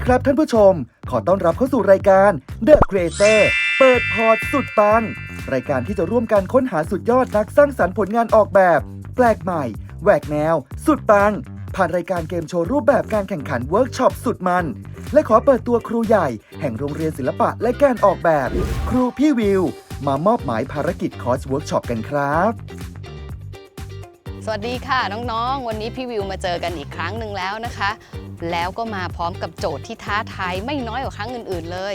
ีครับท่านผู้ชม ขอต้อนรับเข้าสู่รายการ The Creator เปิดพอร์ตสุดปัง รายการที่จะร่วมกันค้นหาสุดยอดนักสร้างสรรค์ผลงานออกแบบ แปลกใหม่ แหวกแนว สุดปัง ผ่านรายการเกมโชว์รูปแบบการแข่งขันเวิร์กช็อปสุดมัน และขอเปิดตัวครูใหญ่ แห่งโรงเรียนศิลปะและการออกแบบ ครูพี่วิว มามอบหมายภารกิจคอร์สเวิร์กช็อปกันครับสวัสดีค่ะน้องๆ วันนี้พี่วิวมาเจอกันอีกครั้งหนึ่งแล้วนะคะ แล้วก็มาพร้อมกับโจทย์ที่ท้าทายไม่น้อยกว่าครั้งอื่น ๆ เลย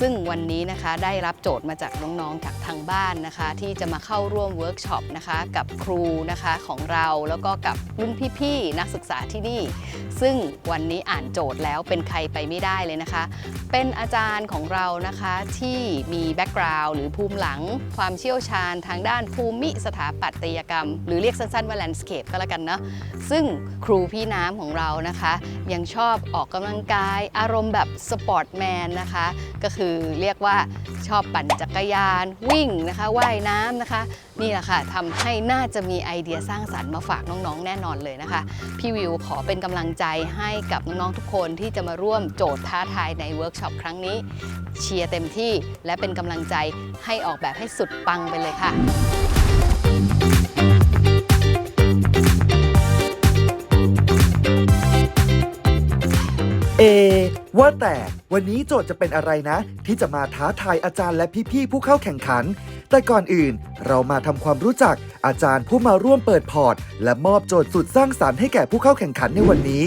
ซึ่งวันนี้นะคะได้รับโจทย์มาจากน้องๆจากทางบ้านนะคะ ที่จะมาเข้าร่วมเวิร์กช็อปนะคะกับครูนะคะของเราแล้วก็กับรุ่นพี่ๆนักศึกษาที่นี่ ซึ่งวันนี้อ่านโจทย์แล้วเป็นใครไปไม่ได้เลยนะคะ เป็นอาจารย์ของเรานะคะที่มีแบ็กกราวด์หรือภูมิหลังความเชี่ยวชาญทางด้านภูมิสถาปัตยกรรม หรือเรียกสั้นๆว่าแลนด์สเคปก็แล้วกันเนาะซึ่งครูพี่น้ำของเรานะคะ ยังชอบออกกำลังกายอารมณ์แบบสปอร์ตแมนนะคะก็คือเรียกว่าชอบปั่นจักรยาน วิ่งนะคะว่ายน้ำนะคะ นี่แหละค่ะทำให้น่าจะมีไอเดียสร้างสรรค์มาฝากน้องๆ แน่นอนเลยนะคะ พี่วิวขอเป็นกำลังใจให้กับน้องๆทุกคนที่จะมาร่วมโจทย์ท้าทายในเวิร์กช็อปครั้งนี้ เชียร์เต็มที่และเป็นกำลังใจให้ออกแบบให้สุดปังไปเลยค่ะ เอ ว่าแต่วันนี้โจทย์จะเป็นอะไรนะ ที่จะมาท้าทายอาจารย์และพี่ๆผู้เข้าแข่งขัน แต่ก่อนอื่น เรามาทำความรู้จักอาจารย์ผู้มาร่วมเปิดพอร์ต และมอบโจทย์สุดสร้างสรรค์ให้แก่ผู้เข้าแข่งขันในวันนี้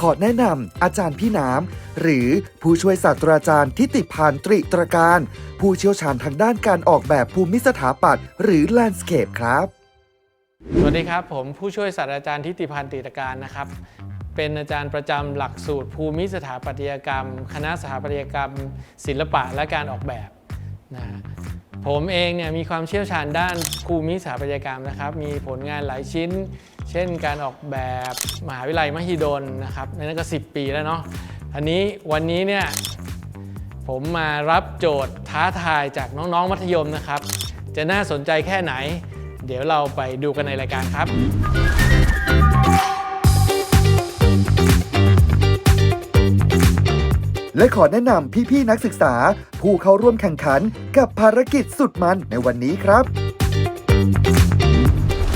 ขอแนะนำอาจารย์พี่น้ำหรือผู้ช่วยศาสตราจารย์ทิติพานตริตรการ ผู้เชี่ยวชาญทางด้านการออกแบบภูมิสถาปัตย์หรือแลนด์สเคปครับ สวัสดีครับ ผมผู้ช่วยศาสตราจารย์ทิติพันธ์ติตการนะครับ เป็นอาจารย์ประจำหลักสูตรภูมิสถาปัตยกรรม คณะสถาปัตยกรรม ศิลปะและการออกแบบนะผมเองเนี่ยมีความเชี่ยวชาญด้านภูมิสถาปัตยกรรมนะครับ มีผลงานหลายชิ้น เช่นการออกแบบมหาวิทยาลัยมหิดลนะครับนนั้นก็ 10 ปีแล้วเนาะอันนี้วันนี้เนี่ยผมมารับโจทย์ท้าทายจากน้องๆมัธยมนะครับ จะน่าสนใจแค่ไหน เดี๋ยวเราไปดูกันในรายการครับ และขอแนะนำพี่ๆนักศึกษา ผู้เข้าร่วมแข่งขันกับภารกิจสุดมันในวันนี้ครับ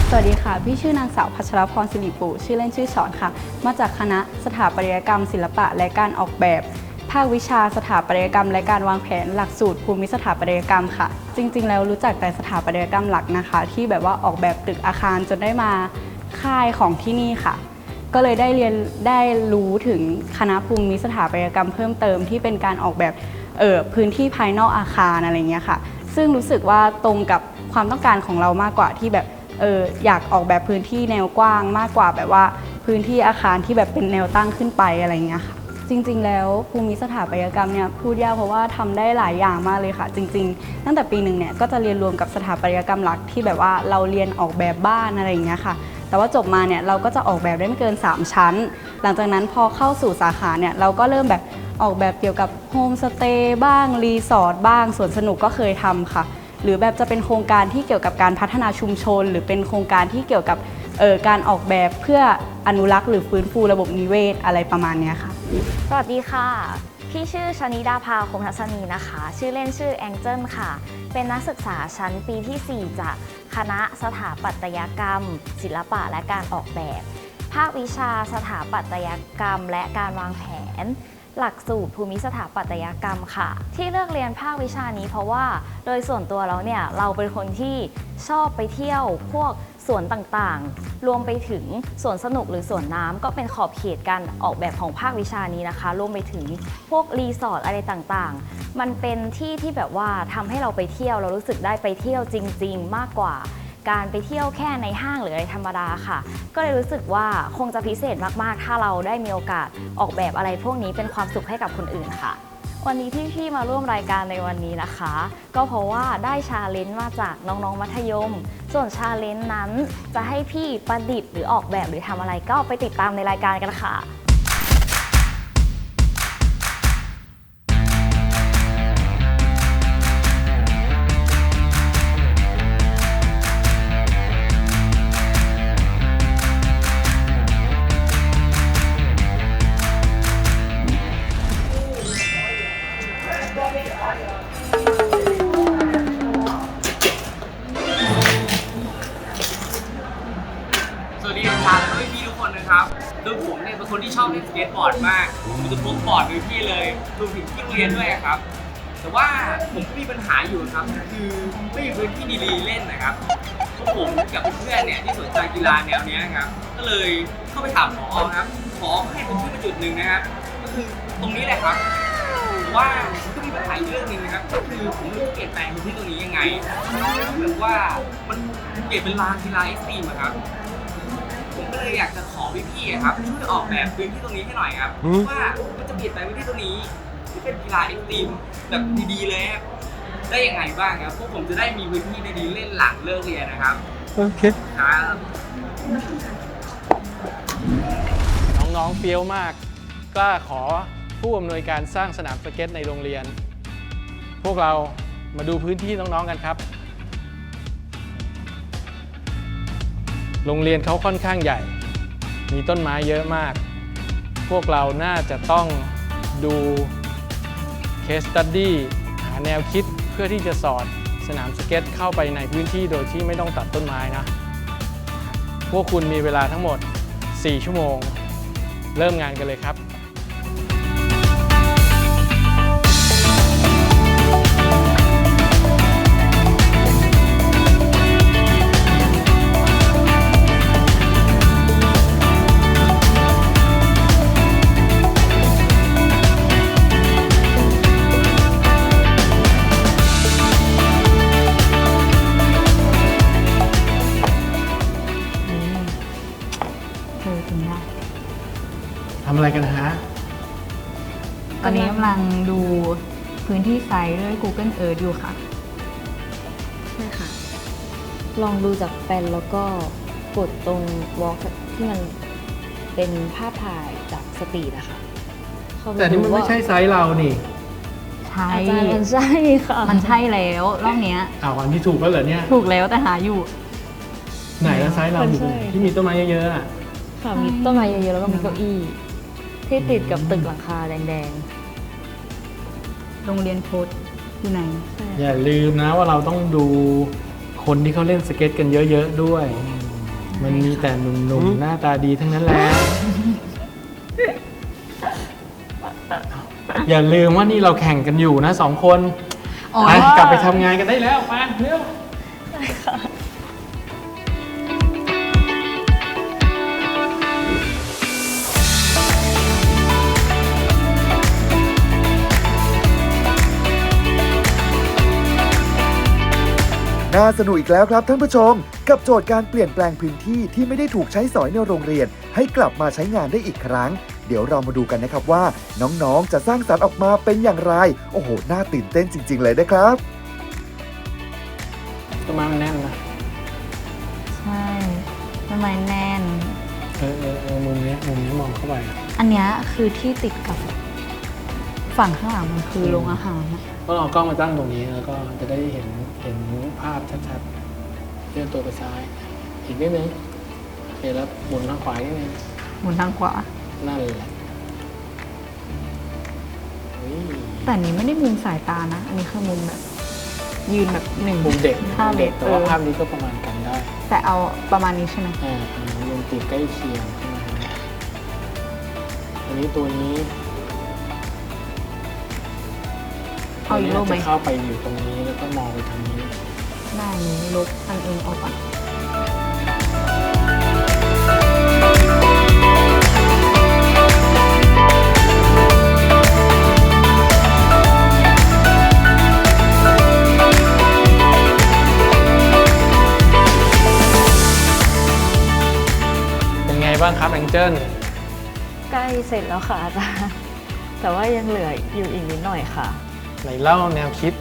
สวัสดีค่ะ พี่ชื่อนางสาวพัชรพรสิริปูชื่อเล่นชื่อสอนค่ะ มาจากคณะสถาปัตยกรรม ศิลปะและการออกแบบ ภาควิชาสถาปัตยกรรม และการวางแผนหลักสูตรภูมิสถาปัตยกรรมค่ะ จริง ๆ แล้วรู้จักแต่สถาปัตยกรรมหลักนะคะ ที่แบบว่าออกแบบตึกอาคารจนได้มาค่ายของที่นี่ค่ะ ก็เลยได้เรียนได้รู้ถึงคณะภูมิสถาปัตยกรรมเพิ่มเติมที่เป็นการออกแบบเออพื้นที่ภายนอกอาคารอะไรเงี้ยค่ะ ซึ่งรู้สึกว่าตรงกับความต้องการของเรามากกว่าที่แบบเอออยากออกแบบพื้นที่แนวกว้างมากกว่าแบบว่าพื้นที่อาคารที่แบบเป็นแนวตั้งขึ้นไปอะไรเงี้ยค่ะจริง ๆ แล้วภูมิสถาปัตยกรรมเนี่ยพูดยากเพราะว่าทำได้หลายอย่างมากเลยค่ะ จริง ๆ ตั้งแต่ปีหนึ่งเนี่ยก็จะเรียนรวมกับสถาปัตยกรรมหลักที่แบบว่าเราเรียนออกแบบบ้านอะไรอย่างเงี้ยค่ะ แต่ว่าจบมาเนี่ยเราก็จะออกแบบได้ไม่เกิน 3 ชั้น หลังจากนั้นพอเข้าสู่สาขาเนี่ยเราก็เริ่มแบบออกแบบเกี่ยวกับโฮมสเตย์บ้างรีสอร์ทบ้างสวนสนุกก็เคยทำค่ะ หรือแบบจะเป็นโครงการที่เกี่ยวกับการพัฒนาชุมชน หรือเป็นโครงการที่เกี่ยวกับออการออกแบบเพื่ออนุรักษ์หรือฟื้นฟูระบบนิเวศอะไรประมาณนี้ค่ะ สวัสดีค่ะ พี่ชื่อชนิดาภาคมทัศนีนะคะ ชื่อเล่นชื่อแองเจิลค่ะ เป็นนักศึกษาชั้นปีที่ 4จาก คณะสถาปัตยกรรม ศิลปะและการออกแบบ ภาควิชาสถาปัตยกรรม และการวางแผน หลักสูตรภูมิสถาปัตยกรรมค่ะ ที่เลือกเรียนภาควิชานี้เพราะว่า โดยส่วนตัวเราเนี่ยเราเป็นคนที่ชอบไปเที่ยวพวก สวนต่างๆ รวมไปถึงสวนสนุกหรือสวนน้ำก็เป็นขอบเขตการออกแบบของภาควิชานี้นะคะ รวมไปถึงพวกรีสอร์ทอะไรต่างๆ มันเป็นที่ที่แบบว่าทำให้เราไปเที่ยวเรารู้สึกได้ไปเที่ยวจริง ๆ มากกว่าการไปเที่ยวแค่ในห้างหรืออะไรธรรมดาค่ะ ก็เลยรู้สึกว่าคงจะพิเศษมากๆ ถ้าเราได้มีโอกาสออกแบบอะไรพวกนี้เป็นความสุขให้กับคนอื่นค่ะ วันนี้ที่พี่มาร่วมรายการในวันนี้นะคะ ก็เพราะว่าได้ชาเลนจ์มาจากน้องๆมัธยม ส่วนชาเลนจ์นั้นจะให้พี่ประดิษฐ์หรือออกแบบหรือทำอะไรก็ไปติดตามในรายการกันค่ะ รงเรียนด้วยครับ แต่ว่าผมก็มีปัญหาอยู่ครับ คือไม่มีพื้นที่ดีๆเล่นนะครับพวกผมกับเพื่อนๆเนี่ยที่สนใจกีฬาแนวเนี้ยครับ ก็เลยเข้าไปถามผอครับผอให้พื้นที่มาจุดหนึ่งนะครับก็คือตรงนี้แหละครับแต่ว่าผมก็มีปัญหาอีกเรื่องหนึ่งนะครับก็คือผมไม่รู้จะเปลี่ยนแปลงพื้นที่ตรงนี้ยังไงแบบว่ามันเปลี่ยนเป็นลานกีฬาเอ็กซ์ตรีมอะครับผมก็เลยอยากจะขอพี่ๆอะครับช่วยออกแบบพื้นที่ตรงนี้ให้หน่อยครับว่ามันจะเปลี่ยนแปลงพื้นที่ตรงนี้ ที่เป็นกีฬาเอ็กซ์ตรีมแบบดีๆเลยครับได้ยังไงบ้างครับพวกผมจะได้มีพื้นที่ดีๆเล่นหลังเลิกเรียนนะครับโอเคครับน้องๆเฟี้ยวมากกล้าขอผู้อำนวยการสร้างสนามสเก็ตในโรงเรียน พวกเรามาดูพื้นที่น้องๆกันครับ โรงเรียนเขาค่อนข้างใหญ่ มีต้นไม้เยอะมาก พวกเราน่าจะต้องดู case study หาแนวคิดเพื่อที่จะสอดสนามสเก็ตเข้าไปในพื้นที่โดยที่ไม่ต้องตัดต้นไม้นะ พวกคุณมีเวลาทั้งหมด 4 ชั่วโมง เริ่มงานกันเลยครับ พื้นที่ไซต์ด้วย Google Earth อยู่ค่ะ ใช่ค่ะ ลองดูจากแปลนแล้วก็กดตรงวอล์กที่มันเป็นภาพถ่ายจากสตรีทอะค่ะเข้าปแต่นี่มันดูไม่ว่าใช่ไซส์เรานี่ใช่อาจารย์มันใช่ค่ะมันใช่แล้วรอบเนี้ย อ้าวอันที่ถูกแล้วเหรอเนี่ย ถูกแล้วแต่หาอยู่ ไหนแล้วไซส์เราอยู่ตรงไหนที่มีต้นไม้เยอะๆอะค่ะมีต้นไม้เยอะๆแล้วก็มีเก้าอี้ ที่ติดกับตึกหลังคาแดง โรงเรียนโพสต์อยู่ไหน อย่าลืมนะว่าเราต้องดูคนที่เขาเล่นสเก็ตกันเยอะๆด้วย มันมีแต่หนุ่มๆหน้าตาดีทั้งนั้นแหละอย่าลืมว่านี่เราแข่งกันอยู่นะสองคนอ๋อไปกลับไปทำงานกันได้แล้วไปเร็ว น่าสนุกอีกแล้วครับท่านผู้ชม กับโจทย์การเปลี่ยนแปลงพื้นที่ที่ไม่ได้ถูกใช้สอยในโรงเรียน ให้กลับมาใช้งานได้อีกครั้ง เดี๋ยวเรามาดูกันนะครับว่า น้องๆจะสร้างสรรค์ออกมาเป็นอย่างไร โอ้โห น่าตื่นเต้นจริง ๆ เลยนะครับ ต้นไม้มันแน่นนะใช่ต้นไม้แน่น เออเออเออมุมเนี้ยมุมนี้มองเข้าไปอะอันเนี้ยคือที่ติดกับฝั่งข้างหลังมันคือโรงอาหารอะก็เอากล้องมาตั้งตรงนี้แล้วก็จะได้เห็น ลื่อนตัวไปซ้าย อีกนิดนึงโอเคแล้วหมุนทางขวานิดนึงหมุนทางขวา นั่นแหละเฮ้ยแต่อันนี้ไม่ได้มุมสายตานะ อันนี้คือมุมแบบ ยืนแบบหนึ่งมุมเด็กห้ามุมเมเด็ตกรแต่เอว่าอภาพนี้ก็ประมาณกันได้แต่เอาประมาณนี้ใช่ไหมอ่าอ่ามุมติดใกล้เคียงใช่ไหมฮะอันนี้ตัวนี้เอาอีกรูปไหมจะเข้าไปอยู่ตรงนี้แล้วก็มองไปทางนี้ ได้นี้ลบอันอื่นออกก่อนเป็นไงบ้างครับแองเจิลๆใกล้เสร็จแล้วค่ะอาจารย์แต่ว่ายังเหลืออยู่อีกนิดหน่อยค่ะ ไหนเล่าแนวคิด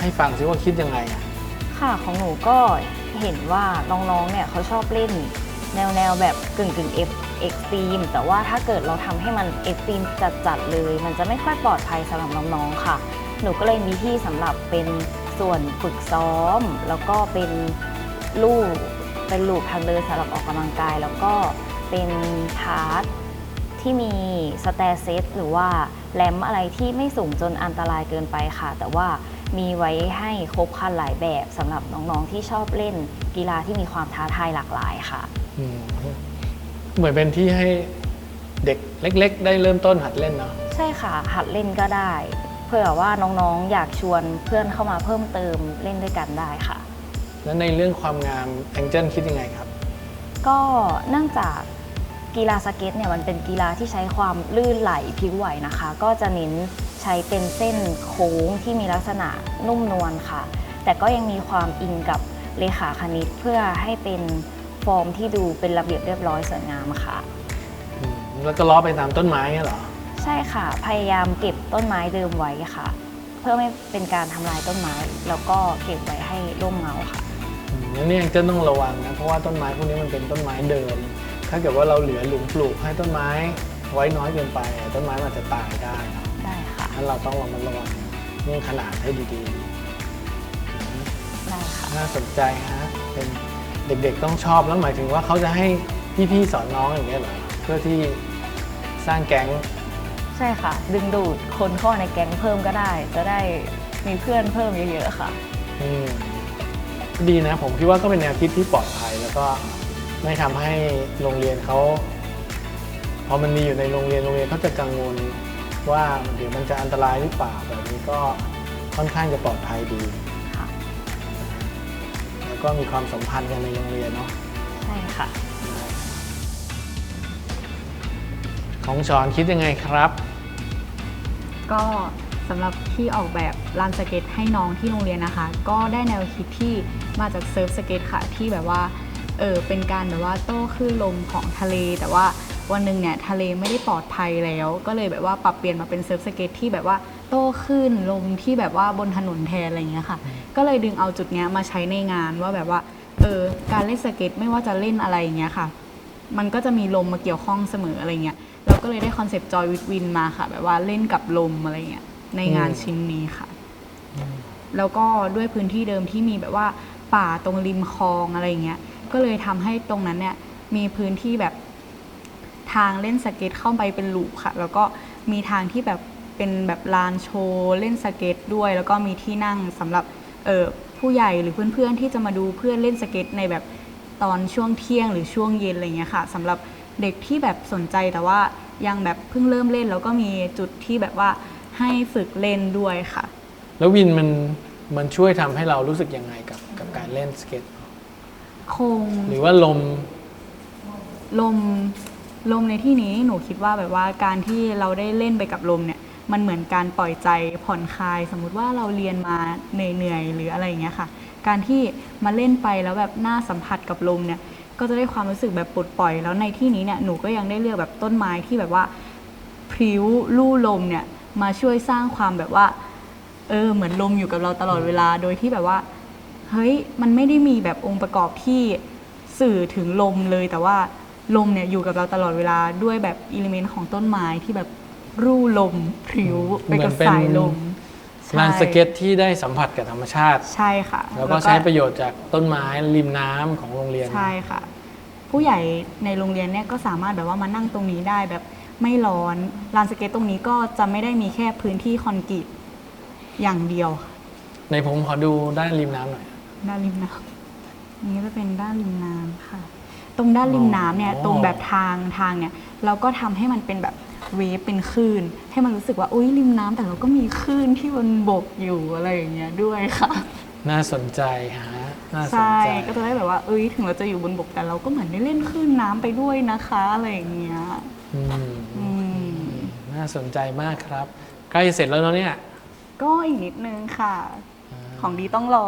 ให้ฟังซิว่าคิดยังไงอะ ค่ะของหนูก็เห็นว่าน้องๆเนี่ยเขาชอบเล่นแนวแนวแบบกึ่งกึ่งเอฟเอ็กซ์ตรีมแต่ว่าถ้าเกิดเราทำให้มันเอ็กซ์ตรีมจัดๆเลย มันจะไม่ค่อยปลอดภัยสำหรับน้องๆค่ะ หนูก็เลยมีที่สำหรับเป็นส่วนฝึกซ้อม แล้วก็เป็นลู่เป็นลูปทางเดินสำหรับออกกำลังกาย แล้วก็เป็นพาร์ทที่มีสแตร์เซตหรือว่าแรมอะไรที่ไม่สูงจนอันตรายเกินไปค่ะ แต่ว่า มีไว้ให้ครบครันหลายแบบสำหรับน้องๆที่ชอบเล่นกีฬาที่มีความท้าทายหลากหลายค่ะ อืมเหมือนเป็นที่ให้เด็กเล็ก ๆ ได้เริ่มต้นหัดเล่นเนาะใช่ค่ะ หัดเล่นก็ได้ เผื่อว่าน้องๆอยากชวนเพื่อนเข้ามาเพิ่มเติมเล่นด้วยกันได้ค่ะ แล้วในเรื่องความงามแองเจิลคิดยังไงครับ ก็เนื่องจาก กีฬาสเก็ตเนี่ยมันเป็นกีฬาที่ใช้ความลื่นไหลพริ้วไหวนะคะ ก็จะเน้นใช้เป็นเส้นโค้งที่มีลักษณะนุ่มนวลค่ะ แต่ก็ยังมีความอิงกับเลขาคณิตเพื่อให้เป็นฟอร์มที่ดูเป็นระเบียบเรียบร้อยสวยงามค่ะอืมแล้วก็ล้อไปตามต้นไม้เงี้ยเหรอ ใช่ค่ะ พยายามเก็บต้นไม้เดิมไว้ค่ะ เพื่อไม่เป็นการทำลายต้นไม้ แล้วก็เก็บไว้ให้ร่มเงาค่ะอืมแล้วนี่ยังจะต้องระวังนะเพราะว่าต้นไม้พวกนี้มันเป็นต้นไม้เดิม ถ้าเกิดว่าเราเหลือหลุมปลูกให้ต้นไม้ไว้น้อยเกินไปอะต้นไม้มันอาจจะตายได้เนอะได้ค่ะ งั้นเราต้องระมัดระวังเรื่องขนาดให้ดีๆอืมได้ค่ะน่าสนใจฮะเป็นเด็กๆต้องชอบแล้วหมายถึงว่าเขาจะให้พี่ๆสอนน้องอย่างเงี้ยเหรอเพื่อที่สร้างแก๊ง ใช่ค่ะ ดึงดูดคนเข้ามาในแก๊งเพิ่มก็ได้ จะได้มีเพื่อนเพิ่มเยอะๆค่ะ อืมดีนะผมคิดว่าก็เป็นแนวคิดที่ปลอดภัยแล้วก็ ไม่ทำให้โรงเรียนเขาพอมันมีอยู่ในโรงเรียนโรงเรียนเขาจะกังวลว่าเดี๋ยวมันจะอันตรายหรือเปล่าแบบนี้ก็ค่อนข้างจะปลอดภัยดีค่ะแล้วก็มีความสัมพันธ์กันในโรงเรียนเนาะใช่ค่ะ ของชอนคิดยังไงครับ ก็สำหรับที่ออกแบบลานสเก็ตให้น้องที่โรงเรียนนะคะ ก็ได้แนวคิดที่มาจากเซิร์ฟสเก็ตค่ะที่แบบว่า เออเป็นการแบบว่าโต้คลื่นลมของทะเล แต่ว่าวันหนึ่งเนี่ยทะเลไม่ได้ปลอดภัยแล้ว ก็เลยแบบว่าปรับเปลี่ยนมาเป็นเซิร์ฟสเก็ตที่แบบว่าโต้คลื่นลมที่แบบว่าบนถนนแทนอะไรอย่างเงี้ยค่ะ ก็เลยดึงเอาจุดเนี้ยมาใช้ในงานว่าแบบว่าเออการเล่นสเก็ตไม่ว่าจะเล่นอะไรอย่างเงี้ยค่ะ มันก็จะมีลมมาเกี่ยวข้องเสมออะไรเงี้ยเราก็เลยได้คอนเซปต์จอยวิดวินมาค่ะ แบบว่าเล่นกับลมอะไรเงี้ยในงานอืมชิ้นนี้ค่ะ แล้วก็ด้วยพื้นที่เดิมที่มีแบบว่าป่าตรงริมคลองอะไรเงี้ย ก็เลยทำให้ตรงนั้นเนี่ยมีพื้นที่แบบทางเล่นสเก็ตเข้าไปเป็นลูปค่ะ แล้วก็มีทางที่แบบเป็นแบบลานโชว์เล่นสเก็ตด้วย แล้วก็มีที่นั่งสำหรับเออผู้ใหญ่หรือเพื่อนๆที่จะมาดูเพื่อนเล่นสเก็ตในแบบตอนช่วงเที่ยงหรือช่วงเย็นอะไรเงี้ยค่ะสำหรับเด็กที่แบบสนใจแต่ว่ายังแบบเพิ่งเริ่มเล่น แล้วก็มีจุดที่แบบว่าให้ฝึกเล่นด้วยค่ะ แล้ววินมันมันช่วยทำให้เรารู้สึกยังไงกับกับการเล่นสเก็ต คงหรือว่าลม ลมลมในที่นี้หนูคิดว่าแบบว่าการที่เราได้เล่นไปกับลมเนี่ย มันเหมือนการปล่อยใจผ่อนคลาย สมมุติว่าเราเรียนมาเหนื่อยๆหรืออะไรอย่างเงี้ยค่ะ การที่มาเล่นไปแล้วแบบหน้าสัมผัสกับลมเนี่ย ก็จะได้ความรู้สึกแบบปลดปล่อย แล้วในที่นี้เนี่ยหนูก็ยังได้เลือกแบบต้นไม้ที่แบบว่าพริ้วลู่ลมเนี่ยมาช่วยสร้างความแบบว่า เออเหมือนลมอยู่กับเราตลอดเวลาโดยที่แบบว่า เฮ้ยมันไม่ได้มีแบบองค์ประกอบที่สื่อถึงลมเลย แต่ว่าลมเนี่ยอยู่กับเราตลอดเวลาด้วยแบบอิเลเมนต์ของต้นไม้ที่แบบรูลมพริ้วไปกับเหมือนเป็นสายลมลานใช่สเก็ตที่ได้สัมผัสกับธรรมชาติ ใช่ค่ะ แล้วก็ใช้ประโยชน์จากต้นไม้ริมน้ำของโรงเรียน ใช่ค่ะ ผู้ใหญ่ในโรงเรียนเนี่ยก็สามารถแบบว่ามานั่งตรงนี้ได้แบบไม่ร้อนลานสเก็ตตรงนี้ก็จะไม่ได้มีแค่พื้นที่คอนกรีตอย่างเดียวค่ะในผมขอดูด้านริมน้ำหน่อย ด้านริมน้ำนี่จะเป็นด้านริมน้ำค่ะ ตรงด้านริมน้ำเนี่ยอ๋อตรงแบบทางทางเนี่ย เราก็ทำให้มันเป็นแบบเวฟเป็นคลื่น ให้มันรู้สึกว่าอุ้ยริมน้ำแต่เราก็มีคลื่นที่บนบกอยู่อะไรอย่างเงี้ยด้วยค่ะ น่าสนใจฮะน่าสนใช่ ใจก็จะได้แบบว่าเอ้ยถึงเราจะอยู่บนบกแต่เราก็เหมือนได้เล่นคลื่นน้ำไปด้วยนะคะอะไรอย่างเงี้ย อืมอืม น่าสนใจมากครับ ใกล้จะเสร็จแล้วเนาะเนี่ยก็อีกนิดนึงค่ะ ของดีต้องรอ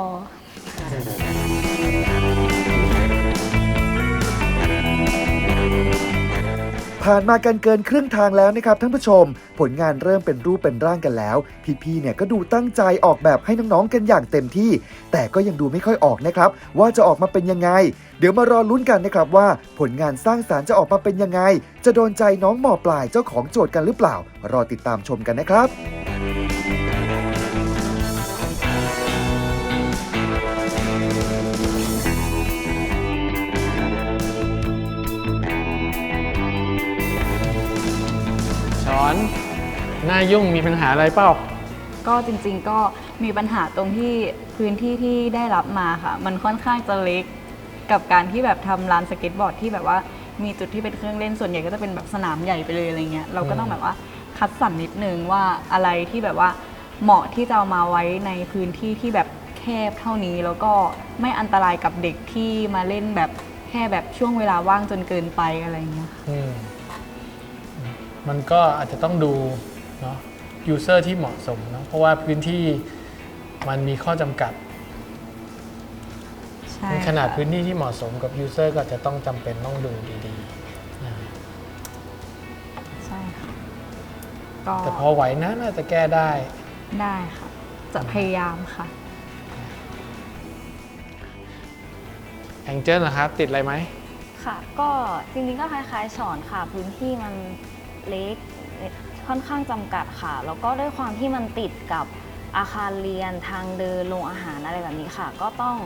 ผ่านมากันเกินครึ่งทางแล้วนะครับท่านผู้ชม ผลงานเริ่มเป็นรูปเป็นร่างกันแล้ว พี่ๆเนี่ยก็ดูตั้งใจออกแบบให้น้องๆกันอย่างเต็มที่ แต่ก็ยังดูไม่ค่อยออกนะครับ ว่าจะออกมาเป็นยังไง เดี๋ยวมารอลุ้นกันนะครับว่า ผลงานสร้างสารรค์จะออกมาเป็นยังไง จะโดนใจน้องหมอปลายเจ้าของโจทย์กันหรือเปล่า รอติดตามชมกันนะครับ ยุ่งมีปัญหาอะไรเปล่า ก็จริงๆก็มีปัญหาตรงที่พื้นที่ที่ได้รับมาค่ะ มันค่อนข้างจะเล็กกับการที่แบบทำลานสเก็ตบอร์ดที่แบบว่ามีจุดที่เป็นเครื่องเล่นส่วนใหญ่ก็จะเป็นแบบสนามใหญ่ไปเลยอะไรเงี้ยเราก็ต้องแบบว่าคัดสรรนิดนึงว่าอะไรที่แบบว่าเหมาะที่จะเอามาไว้ในพื้นที่ที่แบบแคบเท่านี้แล้วก็ไม่อันตรายกับเด็กที่มาเล่นแบบแค่แบบช่วงเวลาว่างจนเกินไปอะไรเงี้ยค่ะ อืม มันก็อาจจะต้องดู เนาะยูเซอร์ที่เหมาะสมเนอะเพราะว่าพื้นที่มันมีข้อจำกัด ใช่ในขนาดค่ะ พื้นที่ที่เหมาะสมกับยูเซอร์ก็จะต้องจำเป็นต้องดูดีๆนะใช่ค่ะก็แต่พอไหวนะน่าจะแก้ได้ ได้ค่ะ จะพยายามค่ะ แองเจิลนะครับ ติดอะไรไหม ค่ะ ก็จริงๆก็คล้ายๆสอนค่ะ พื้นที่มันเล็ก ค่อนข้างจำกัดค่ะ แล้วก็ด้วยความที่มันติดกับอาคารเรียนทางเดินโรงอาหารอะไรแบบนี้ค่ะ ก็ต้อง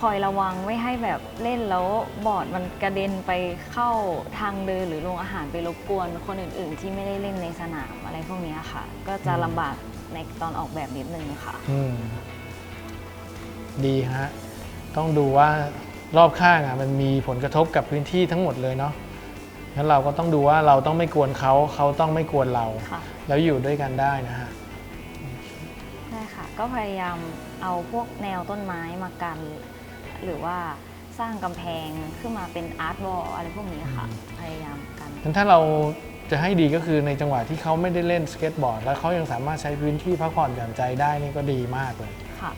คอยระวังไม่ให้แบบเล่นแล้วบอร์ดมันกระเด็นไปเข้าทางเดินหรือโรงอาหารไปรบกวนคนอื่น ๆ ที่ไม่ได้เล่นในสนามอะไรพวกนี้ค่ะ ก็จะลำบากในตอนออกแบบนิดนึงค่ะ อืมดีฮะ ต้องดูว่ารอบข้างอะมันมีผลกระทบกับพื้นที่ทั้งหมดเลยเนาะ งั้นเราก็ต้องดูว่าเราต้องไม่กวนเขาเขาต้องไม่กวนเรา ค่ะ แล้วอยู่ด้วยกันได้นะฮะใช่ค่ะ ก็พยายามเอาพวกแนวต้นไม้มากัน หรือว่าสร้างกำแพงขึ้นมาเป็นอาร์ตวอลอะไรพวกนี้ค่ะ พยายามกัน งั้นถ้าเราจะให้ดีก็คือในจังหวะที่เขาไม่ได้เล่นสเก็ตบอร์ด แล้วเขายังสามารถใช้พื้นที่พักผ่อนหย่อนใจได้นี่ก็ดีมากเลยค่ะ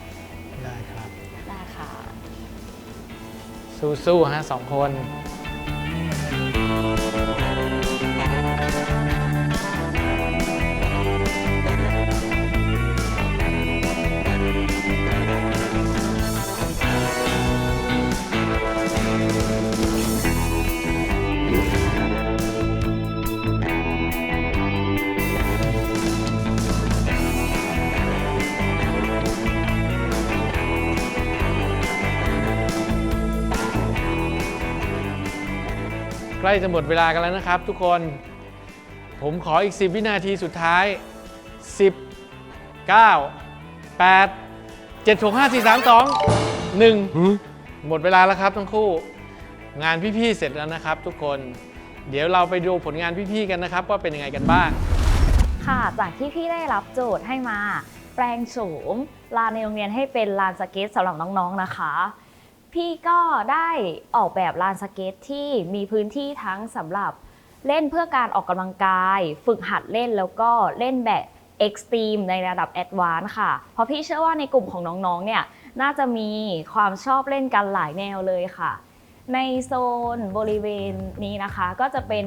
ได้ครับ ได้ค่ะ สู้ๆฮะสองคน Thank you. ล้จะหมดเวลากันแล้วนะครับ ทุกคน ผมขออีก 10 วินาทีสุดท้าย 10 9 8 7 6 5 4 3 2 1 หมดเวลาแล้วครับทั้งคู่ งานพี่ๆเสร็จแล้วนะครับทุกคน เดี๋ยวเราไปดูผลงานพี่ๆกันนะครับว่าเป็นยังไงกันบ้าง ค่ะ จากที่พี่ได้รับโจทย์ให้มา แปลงโฉมลานในโรงเรียนให้เป็นลานสเก็ตสำหรับน้องๆนะคะ พี่ก็ได้ออกแบบลานสเก็ตที่มีพื้นที่ทั้งสำหรับเล่นเพื่อการออกกำลังกาย ฝึกหัดเล่นแล้วก็เล่นแบบเอ็กซ์ตรีมในระดับแอดวานซ์ค่ะ เพราะพี่เชื่อว่าในกลุ่มของน้องๆเนี่ยน่าจะมีความชอบเล่นกันหลายแนวเลยค่ะ ในโซนบริเวณนี้นะคะ ก็จะเป็น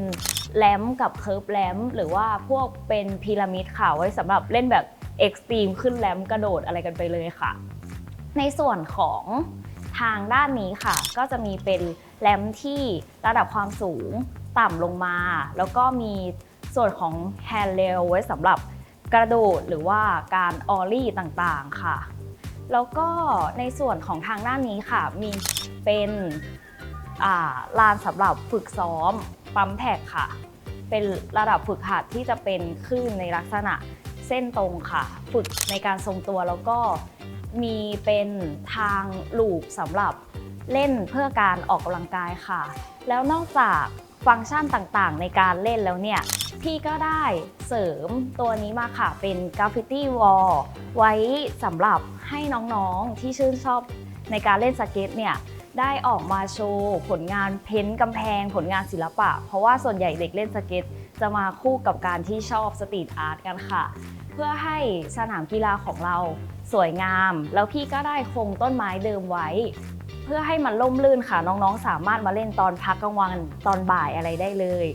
แลมกับเคิร์ฟแลมหรือว่าพวกเป็นพีระมิดค่ะ ไว้สำหรับเล่นแบบเอ็กซ์ตรีมขึ้นแลมกระโดดอะไรกันไปเลยค่ะ ในส่วนของ ทางด้านนี้ค่ะ ก็จะมีเป็นแลมที่ระดับความสูงต่ำลงมา แล้วก็มีส่วนของแฮนด์เรลไว้สำหรับกระโดดหรือว่าการออลี่ต่างๆค่ะ แล้วก็ในส่วนของทางด้านนี้ค่ะ มีเป็นลานสำหรับฝึกซ้อมปั๊มแท็กค่ะ เป็นระดับฝึกหัดที่จะเป็นคลื่นในลักษณะเส้นตรงค่ะ ฝึกในการทรงตัวแล้วก็ มีเป็นทางลูปสำหรับเล่นเพื่อการออกกำลังกายค่ะ แล้วนอกจากฟังก์ชันต่างๆ ในการเล่นแล้วเนี่ยพี่ก็ได้เสริมตัวนี้มาค่ะ เป็นกราฟฟิตี้วอลไว้สำหรับให้น้องๆที่ชื่นชอบในการเล่นสเก็ตเนี่ยได้ออกมาโชว์ผลงานเพ้นท์กำแพง ผลงานศิลปะ เพราะว่าส่วนใหญ่เด็กเล่นสเก็ต จะมาคู่กับการที่ชอบสตรีทอาร์ตกันค่ะ เพื่อให้สนามกีฬาของเรา สวยงาม แล้วพี่ก็ได้คงต้นไม้เดิมไว้ เพื่อให้มันล่มลื่นค่ะน้องๆ สามารถมาเล่นตอนพักกลางวันตอนบ่ายอะไรได้เลย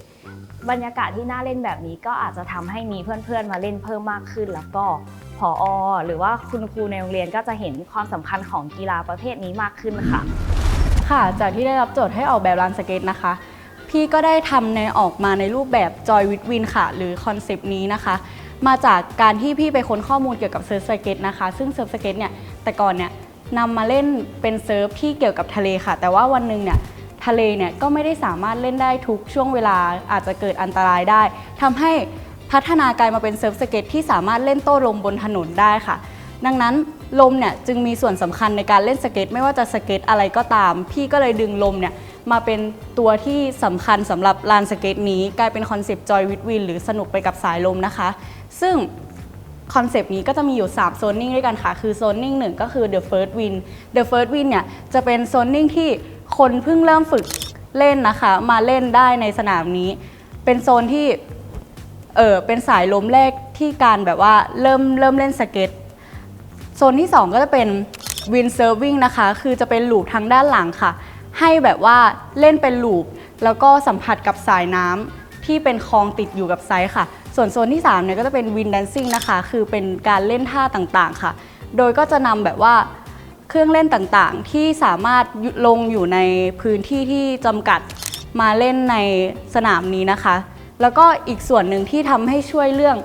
บรรยากาศที่น่าเล่นแบบนี้ก็อาจจะทำให้มีเพื่อนๆ มาเล่นเพิ่มมากขึ้น แล้วก็ผอหรือว่าคุณครูในโรงเรียนก็จะเห็นความสำคัญของกีฬาประเภทนี้มากขึ้นค่ะ ค่ะ จากที่ได้รับโจทย์ให้ออกแบบลานสเก็ตนะคะพี่ก็ได้ทำในออกมาในรูปแบบ Joy with Win ค่ะ หรือคอนเซปต์นี้นะคะ มาจากการที่พี่ไปค้นข้อมูลเกี่ยวกับเซิร์ฟสเก็ตนะคะ ซึ่งเซิร์ฟสเก็ตเนี่ยแต่ก่อนเนี่ยนำมาเล่นเป็นเซิร์ฟที่เกี่ยวกับทะเลค่ะ แต่ว่าวันหนึ่งเนี่ยทะเลเนี่ยก็ไม่ได้สามารถเล่นได้ทุกช่วงเวลาอาจจะเกิดอันตรายได้ทำให้พัฒนากลายมาเป็นเซิร์ฟสเก็ตที่สามารถเล่นโต้ลมบนถนนได้ค่ะ ดังนั้นลมเนี่ยจึงมีส่วนสำคัญในการเล่นสเก็ตไม่ว่าจะสเก็ตอะไรก็ตาม พี่ก็เลยดึงลมเนี่ยมาเป็นตัวที่สำคัญสำหรับลานสเก็ตนี้ กลายเป็นคอนเซปต์จอยวิดวินหรือสนุกไปกับสายลมนะคะ ซึ่งคอนเซปต์นี้ก็จะมีอยู่ 3 โซนนิ่งด้วยกันค่ะ คือโซนนิ่งหนึ่งก็คือ the first win the first win เนี่ยจะเป็นโซนนิ่งที่คนเพิ่งเริ่มฝึกเล่นนะคะ มาเล่นได้ในสนามนี้ เป็นโซนที่เออเป็นสายลมแรกที่การแบบว่าเริ่มเริ่มเล่นสเก็ตโซนที่ 2 ก็จะเป็นวินเซิร์ฟวิ่งนะคะ คือจะเป็นลูปทางด้านหลังค่ะ ให้แบบว่าเล่นเป็นลูปแล้วก็สัมผัสกับสายน้ำที่เป็นคลองติดอยู่กับไซส์ค่ะ ส่วนโซนที่3เนี่ยก็จะเป็นวินแดนซิ่งนะคะ คือเป็นการเล่นท่าต่างๆค่ะ โดยก็จะนำแบบว่าเครื่องเล่นต่างๆ ที่สามารถลงอยู่ในพื้นที่ที่จำกัดมาเล่นในสนามนี้นะคะ แล้วก็อีกส่วนหนึ่งที่ทำให้ช่วยเรื่อง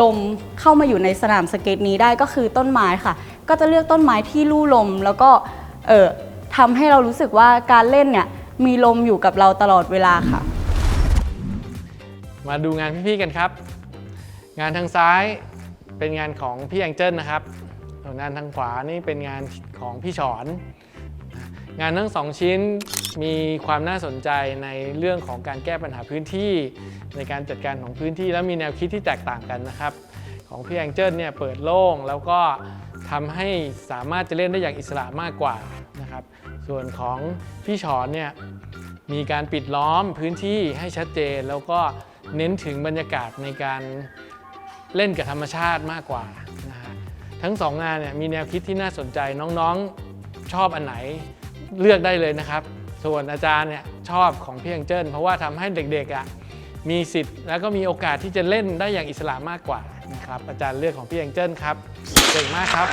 ลมเข้ามาอยู่ในสนามสเก็ตนี้ได้ก็คือต้นไม้ค่ะ ก็จะเลือกต้นไม้ที่ลู่ลม แล้วก็เออทำให้เรารู้สึกว่าการเล่นเนี่ยมีลมอยู่กับเราตลอดเวลาค่ะ มาดูงานพี่ๆกันครับ งานทางซ้ายเป็นงานของพี่แองเจิลนะครับส่วนงานทางขวานี่เป็นงานของพี่ฉอน งานทั้งสองชิ้นมีความน่าสนใจในเรื่องของการแก้ปัญหาพื้นที่ ในการจัดการของพื้นที่ แล้วมีแนวคิดที่แตกต่างกันนะครับ ของพี่แองเจิลเนี่ยเปิดโล่งแล้วก็ทำให้สามารถจะเล่นได้อย่างอิสระมากกว่านะครับ ส่วนของพี่ฉอนเนี่ยมีการปิดล้อมพื้นที่ให้ชัดเจนแล้วก็ เน้นถึงบรรยากาศในการเล่นกับธรรมชาติมากกว่านะฮะทั้งสองงานเนี่ยมีแนวคิดที่น่าสนใจน้องๆชอบอันไหนเลือกได้เลยนะครับ ส่วนอาจารย์เนี่ยชอบของพี่แองเจิลเพราะว่าทำให้เด็กๆอะมีสิทธิ์แล้วก็มีโอกาสที่จะเล่นได้อย่างอิสระมากกว่านะครับอาจารย์เลือกของพี่แองเจิลครับเก่งมากครับ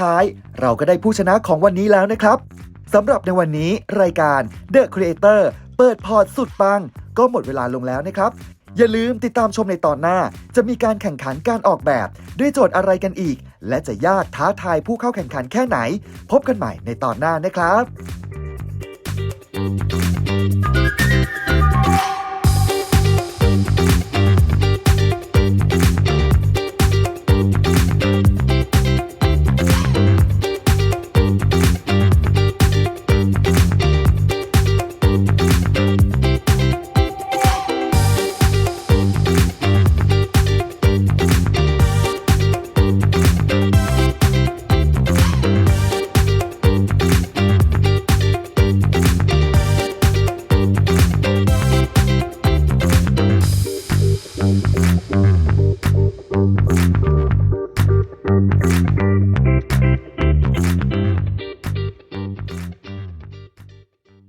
ท้าย เราก็ได้ผู้ชนะของวันนี้แล้วนะครับสำหรับในวันนี้รายการ The Creator เปิดพอร์ตสุดปัง ก็หมดเวลาลงแล้วนะครับ อย่าลืมติดตามชมในตอนหน้า จะมีการแข่งขันการออกแบบ ด้วยโจทย์อะไรกันอีก และจะยากท้าทายผู้เข้าแข่งขันแค่ไหน พบกันใหม่ในตอนหน้านะครับ